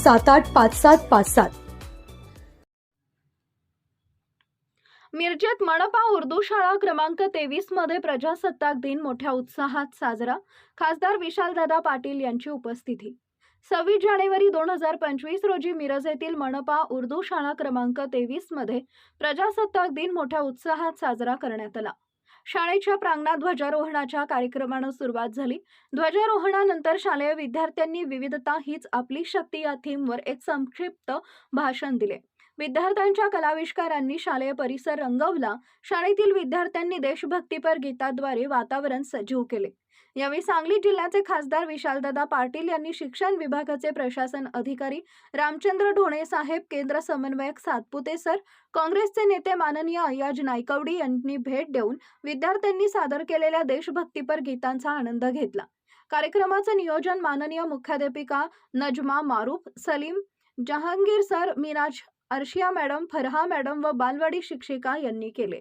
सात आठ पाच सात पाच सात. मिरजेत मनपा उर्दू शाळा क्रमांक तेवीसमध्ये प्रजासत्ताक दिन मोठ्या उत्साहात साजरा. खासदार विशालदादा पाटील यांची उपस्थिती. सव्वीस जानेवारी दोन हजार पंचवीस रोजी मिरज येथील मनपा उर्दू शाळा क्रमांक तेवीसमध्ये प्रजासत्ताक दिन मोठ्या उत्साहात साजरा करण्यात आला. शाळेच्या प्रांगणात ध्वजारोहणाच्या कार्यक्रमानं सुरुवात झाली. ध्वजारोहणानंतर शालेय विद्यार्थ्यांनी विविधता हीच आपली शक्ती या थीमवर एक संक्षिप्त भाषण दिले. विद्यार्थ्यांच्या कलाविष्कारांनी शालेय परिसर रंगवला. शाळेतील विद्यार्थ्यांनी देशभक्तीपर गीताद्वारे वातावरण सजीव केले. यावेळी सांगली जिल्ह्याचे खासदार विशालदादा पाटील यांनी शिक्षण विभागाचे प्रशासन अधिकारी रामचंद्र ढोणे साहेब केंद्र समन्वयक सातपुते सर काँग्रेसचे नेते माननीय अय्याज नायकवडी यांनी भेट देऊन विद्यार्थ्यांनी सादर केलेल्या देशभक्तीपर गीतांचा आनंद घेतला. कार्यक्रमाचं नियोजन माननीय मुख्याध्यापिका Najma Maruf Salim Jahangir sir Miraj Arshiya madam Farha madam व बालवाडी शिक्षिका यांनी केले.